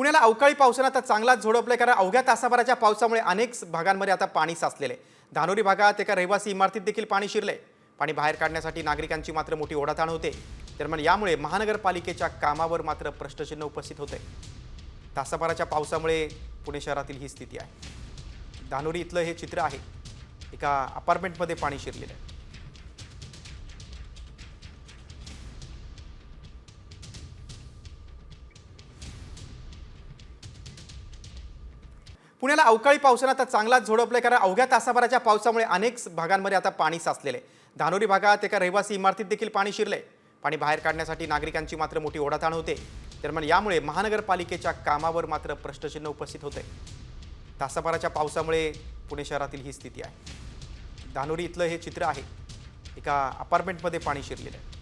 पुण्याला अवकाळी पावसानं आता चांगलाच झोडपलाय कारण अवघ्या तासाभराच्या पावसामुळे अनेक भागांमध्ये आता पाणी साचलेलं आहे. धानोरी भागात एका रहिवासी इमारतीत देखील पाणी शिरले पाणी बाहेर काढण्यासाठी नागरिकांची मात्र मोठी ओढाताण होते. दरम्यान यामुळे महानगरपालिकेच्या कामावर मात्र प्रश्नचिन्ह उपस्थित होते तासाभराच्या पावसामुळे पुणे शहरातील ही स्थिती आहे. धानोरी इथलं हे चित्र आहे. एका अपार्टमेंटमध्ये पाणी शिरलेलं आहे. पुण्याला अवकाळी पावसानं आता चांगलाच झोडपलाय कारण अवघ्या तासाभराच्या पावसामुळे अनेक भागांमध्ये आता पाणी साचलेलं आहे. धानोरी भागात एका रहिवासी इमारतीत देखील पाणी शिरलंय. पाणी बाहेर काढण्यासाठी नागरिकांची मात्र मोठी ओढाताण होते. दरम्यान यामुळे महानगरपालिकेच्या कामावर मात्र प्रश्नचिन्ह उपस्थित होते तासाभराच्या पावसामुळे पुणे शहरातील ही स्थिती आहे. धानोरी इथलं हे चित्र आहे. एका अपार्टमेंटमध्ये पाणी शिरलेलं आहे.